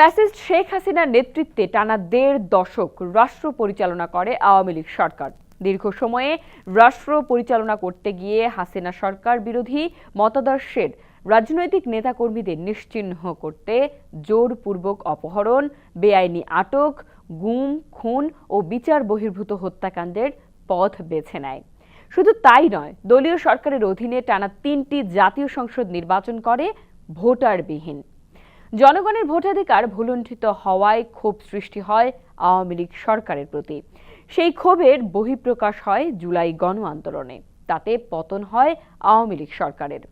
Fascist Sheikh হাসিনার নেতৃত্বে টানা দেড় দশক রাষ্ট্র পরিচালনা করে আওয়ামী লীগ সরকার। দীর্ঘ সময়ে রাষ্ট্র পরিচালনা করতে গিয়ে হাসিনা সরকার বিরোধী মতাদর্শের রাজনৈতিক নেতাকর্মীদের নিশ্চিহ্ন করতে জোরপূর্বক অপহরণ, বেআইনি আটক, গুম, খুন ও বিচার বহির্ভূত হত্যাকাণ্ডের পথ বেছে নেয়। শুধু তাই নয়, দলীয় সরকারের অধীনে টানা তিনটি জাতীয় সংসদ নির্বাচন করে ভোটারবিহীন। জনগণের ভোটাধিকার ভুলুণ্ঠিত হওয়ায় ক্ষোভ সৃষ্টি হয় আওয়ামী লীগ সরকারের প্রতি। সেই ক্ষোভের বহিঃপ্রকাশ হয় জুলাই গণ আন্দোলনে। তাতে পতন হয় আওয়ামী লীগ সরকারের।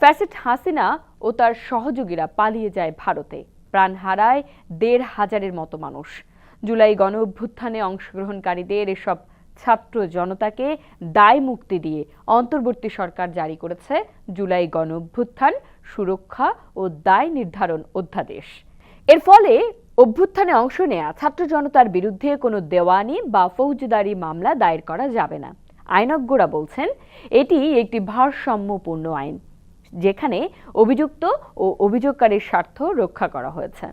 ফ্যাসিট হাসিনা ও তার সহযোগীরা পালিয়ে যায় ভারতে। প্রাণ হারায় দেড় হাজারের মতো মানুষ। জুলাই গণ অভ্যুত্থানে অংশগ্রহণকারীদের এসব ছাত্র জনতাকে দায় মুক্তি দিয়ে অন্তর্বর্তী সরকার জারি করেছে জুলাই গণ অভ্যুত্থান সুরক্ষা ও দায় নির্ধারণ অধ্যাদেশ। এর ফলে অভ্যুত্থানে অংশ নেয়া ছাত্র জনতার বিরুদ্ধে কোনো দেওয়ানি বা ফৌজদারি মামলা দায়ের করা যাবে না। আইনজ্ঞরা বলছেন এটি একটি ভারসাম্যপূর্ণ আইন যেখানে অভিযুক্ত ও অভিযোগকারীর স্বার্থ রক্ষা করা হয়েছে।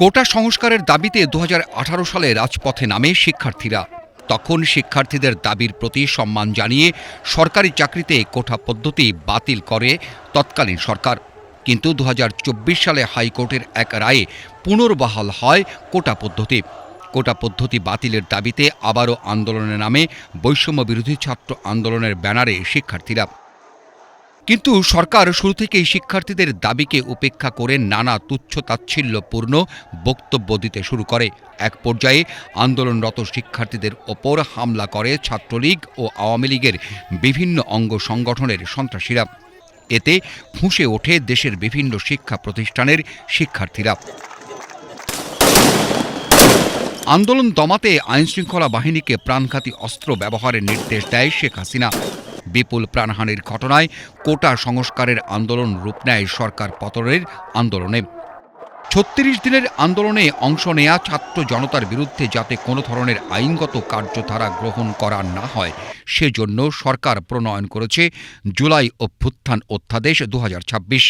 কোটা সংস্কারের দাবিতে দু হাজার আঠারো সালে রাজপথে নামে শিক্ষার্থীরা। তখন শিক্ষার্থীদের দাবির প্রতি সম্মান জানিয়ে সরকারি চাকরিতে কোঠা পদ্ধতি বাতিল করে তৎকালীন সরকার। কিন্তু দু হাজার চব্বিশ সালে হাইকোর্টের এক রায়ে পুনর্বহাল হয় কোটা পদ্ধতি। কোটা পদ্ধতি বাতিলের দাবিতে আবারও আন্দোলনের নামে বৈষম্য বিরোধী ছাত্র আন্দোলনের ব্যানারে শিক্ষার্থীরা কিন্তু সরকার শুরু থেকেই শিক্ষার্থীদের দাবিকে উপেক্ষা করে নানা তুচ্ছ তাচ্ছিল্যপূর্ণ বক্তব্য দিতে শুরু করে। এক পর্যায়ে আন্দোলনরত শিক্ষার্থীদের ওপর হামলা করে ছাত্রলীগ ও আওয়ামী লীগের বিভিন্ন অঙ্গ সংগঠনের সন্ত্রাসীরা। এতে ফুঁসে ওঠে দেশের বিভিন্ন শিক্ষা প্রতিষ্ঠানের শিক্ষার্থীরা। আন্দোলন দমাতে আইনশৃঙ্খলা বাহিনীকে প্রাণঘাতী অস্ত্র ব্যবহারের নির্দেশ দেয় শেখ হাসিনা। বিপুল প্রাণহানির ঘটনায় কোটা সংস্কারের আন্দোলন রূপ নেয় সরকার পতনের আন্দোলনে। ছত্রিশ দিনের আন্দোলনে অংশ নেয়া ছাত্র জনতার বিরুদ্ধে যাতে কোনো ধরনের আইনগত কার্যধারা গ্রহণ করা না হয়, সেজন্য সরকার প্রণয়ন করেছে জুলাই অভ্যুত্থান অধ্যাদেশ দু হাজার ছাব্বিশ।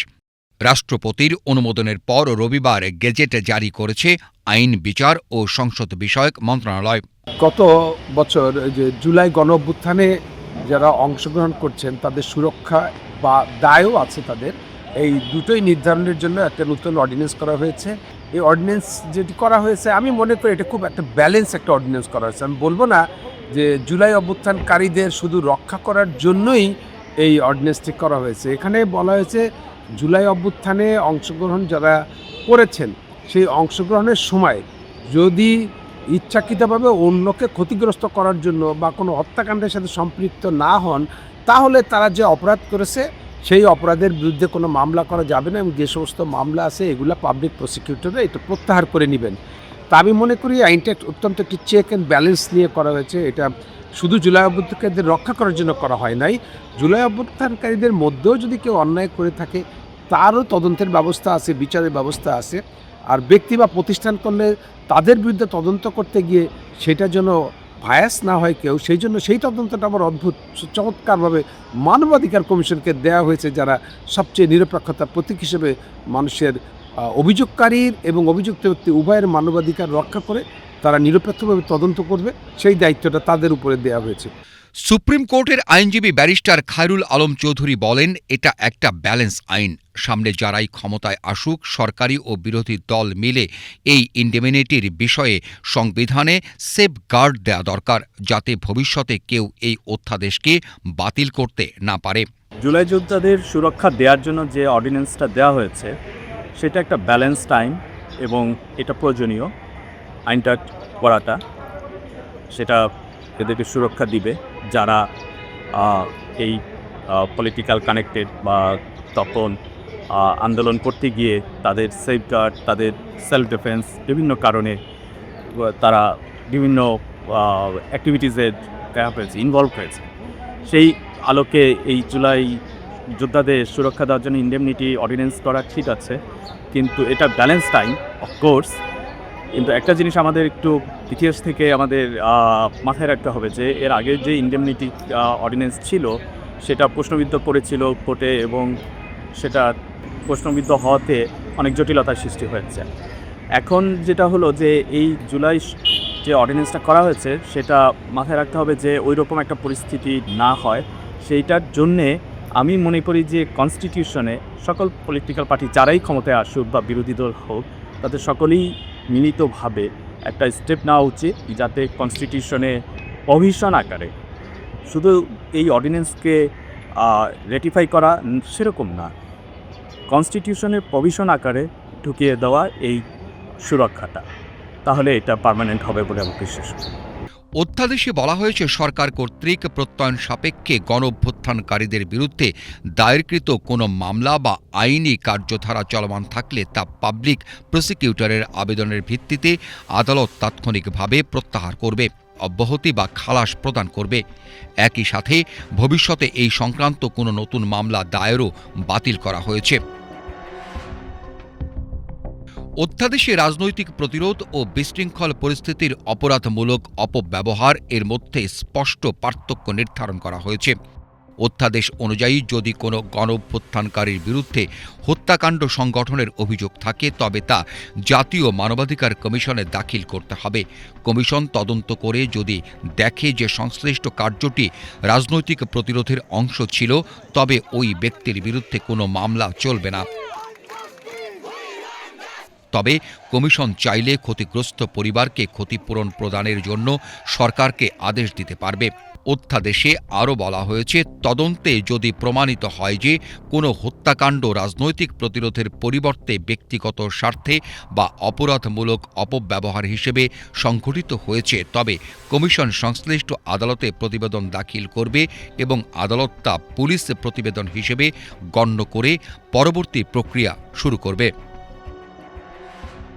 রাষ্ট্রপতির অনুমোদনের পর রবিবার গেজেট জারি করেছে আইন বিচার ও সংসদ বিষয়ক মন্ত্রণালয়। গত বছর যে জুলাই গণ অভ্যুত্থানে যারা অংশগ্রহণ করছেন, তাদের সুরক্ষা বা দায়ও আছে তাদের। এই দুটোই নির্ধারণের জন্য একটা নতুন অর্ডিন্যান্স করা হয়েছে। এই অর্ডিন্যান্স যেটি করা হয়েছে, আমি মনে করি এটা খুব একটা ব্যালেন্স একটা অর্ডিন্যান্স করা হয়েছে। আমি বলব না যে জুলাই অভ্যুত্থানকারীদের শুধু রক্ষা করার জন্যই এই অর্ডিন্যান্সটি করা হয়েছে। এখানে বলা হয়েছে, জুলাই অভ্যুত্থানে অংশগ্রহণ যারা করেছেন, সেই অংশগ্রহণের সময় যদি ইচ্ছাকৃতভাবে অন্যকে ক্ষতিগ্রস্ত করার জন্য বা কোনো হত্যাকাণ্ডের সাথে সম্পৃক্ত না হন, তাহলে তারা যে অপরাধ করেছে, সেই অপরাধের বিরুদ্ধে কোনো মামলা করা যাবে না এবং যে সমস্ত মামলা আছে, এগুলো পাবলিক প্রসিকিউটররা এটা প্রত্যাহার করে নেবেন। তা আমি মনে করি আইনটা অত্যন্ত একটি চেক অ্যান্ড ব্যালেন্স নিয়ে করা হয়েছে। এটা শুধু জুলাই অভ্যুত্থানকারীদের রক্ষা করার জন্য করা হয় নাই। জুলাই অভ্যুত্থানকারীদের মধ্যেও যদি কেউ অন্যায় করে থাকে, তারও তদন্তের ব্যবস্থা আছে, বিচারের ব্যবস্থা আছে। ব্যক্তি বা প্রতিষ্ঠান করলে তাদের বিরুদ্ধে তদন্ত করতে গিয়ে সেটা যেন ভায়াস না হয় কেউ, সেই জন্য সেই তদন্তটা আবার অদ্ভুত, চমৎকারভাবে মানবাধিকার কমিশনকে দেওয়া হয়েছে যারা সবচেয়ে নিরপেক্ষতার প্রতীক হিসেবে মানুষের অভিযোগকারীর এবং অভিযুক্ত ব্যক্তি উভয়ের মানবাধিকার রক্ষা করে তারা নিরপেক্ষভাবে তদন্ত করবে, সেই দায়িত্বটা তাদের উপরে দেওয়া হয়েছে। সুপ্রিম কোর্টের আইনজীবী ব্যারিস্টার খায়রুল আলম চৌধুরী বলেন, এটা একটা ব্যালেন্স আইন। সামনে যারাই ক্ষমতায় আসুক, সরকারি ও বিরোধী দল মিলে এই ইন্ডেমিনিটির বিষয়ে সংবিধানে সেফ গার্ড দেওয়া দরকার, যাতে ভবিষ্যতে কেউ এই অধ্যাদেশকে বাতিল করতে না পারে। জুলাই যোদ্ধাদের সুরক্ষা দেওয়ার জন্য যে অর্ডিন্যান্সটা দেওয়া হয়েছে, সেটা একটা ব্যালেন্সড আইন এবং এটা প্রয়োজনীয়। আইনটা করাটা, সেটা এদেরকে সুরক্ষা দিবে। যারা এই পলিটিক্যাল কানেক্টেড বা তখন আন্দোলন করতে গিয়ে তাদের সেফগার্ড তাদের সেলফ ডিফেন্স বিভিন্ন কারণে, তারা বিভিন্ন অ্যাক্টিভিটিসে দেওয়া হয়েছে ইনভলভ হয়েছে। সেই আলোকে এই জুলাই যোদ্ধাদের সুরক্ষা দেওয়ার জন্য ইন্ডেমনিটি অর্ডিন্যান্স করা ঠিক আছে, কিন্তু এটা ব্যালেন্স টাইম অফকোর্স কিন্তু একটা জিনিস আমাদের একটু ইতিহাস থেকে আমাদের মাথায় রাখতে হবে যে এর আগে যে ইন্ডেমনিটি অর্ডিন্যান্স ছিল, সেটা প্রশ্নবিদ্ধ করেছিল কোর্টে এবং সেটা প্রশ্নবিদ্ধ হওয়াতে অনেক জটিলতার সৃষ্টি হয়েছে। এখন যেটা হলো যে এই জুলাই যে অর্ডিন্যান্সটা করা হয়েছে, সেটা মাথায় রাখতে হবে যে ওই রকম একটা পরিস্থিতি না হয়। সেইটার জন্যে আমি মনে করি যে কনস্টিটিউশনে সকল পলিটিক্যাল পার্টি যারাই ক্ষমতায় আসুক বা বিরোধী দল হোক, তাদের সকলেই মিলিতভাবে একটা স্টেপ নেওয়া উচিত যাতে কনস্টিটিউশনে প্রভিশন আকারে শুধু এই অর্ডিন্যান্সকে রেটিফাই করা সেরকম না। কনস্টিটিউশনের প্রভিশন আকারে ঢুকিয়ে দেওয়া এই সুরক্ষাটা। তাহলে এটা পার্মানেন্ট হবে বলে আমি বিশ্বাস করি। অধ্যাদেশে বলা হয়েছে, সরকার কর্তৃক প্রত্যয়ন সাপেক্ষে গণঅভ্যুত্থানকারীদের বিরুদ্ধে দায়েরকৃত কোনো মামলা বা আইনি কার্যধারা চলমান থাকলে তা পাবলিক প্রসিকিউটরের আবেদনের ভিত্তিতে আদালত তাৎক্ষণিকভাবে প্রত্যাহার করবে, অব্যাহতি বা খালাস প্রদান করবে। একই সাথে ভবিষ্যতে এই সংক্রান্ত কোনো নতুন মামলা দায়েরও বাতিল করা হয়েছে। অধ্যাদেশে রাজনৈতিক প্রতিরোধ ও বিশৃঙ্খল পরিস্থিতির অপরাধমূলক অপব্যবহার এর মধ্যে স্পষ্ট পার্থক্য নির্ধারণ করা হয়েছে। অধ্যাদেশ অনুযায়ী যদি কোনো গণঅভ্যুত্থানকারীর বিরুদ্ধে হত্যাকাণ্ড সংগঠনের অভিযোগ থাকে, তবে তা জাতীয় মানবাধিকার কমিশনে দাখিল করতে হবে। কমিশন তদন্ত করে যদি দেখে যে সংশ্লিষ্ট কার্যটি রাজনৈতিক প্রতিরোধের অংশ ছিল, তবে ওই ব্যক্তির বিরুদ্ধে কোনো মামলা চলবে না। তবে কমিশন চাইলে ক্ষতিগ্রস্ত পরিবারকে ক্ষতিপূরণ প্রদানের জন্য সরকারকে আদেশ দিতে পারবে। অধ্যাদেশে আরও বলা হয়েছে, তদন্তে যদি প্রমাণিত হয় যে কোনো হত্যাকাণ্ড রাজনৈতিক প্রতিরোধের পরিবর্তে ব্যক্তিগত স্বার্থে বা অপরাধমূলক অপব্যবহার হিসেবে সংঘটিত হয়েছে, তবে কমিশন সংশ্লিষ্ট আদালতে প্রতিবেদন দাখিল করবে এবং আদালত তা পুলিশ প্রতিবেদন হিসেবে গণ্য করে পরবর্তী প্রক্রিয়া শুরু করবে।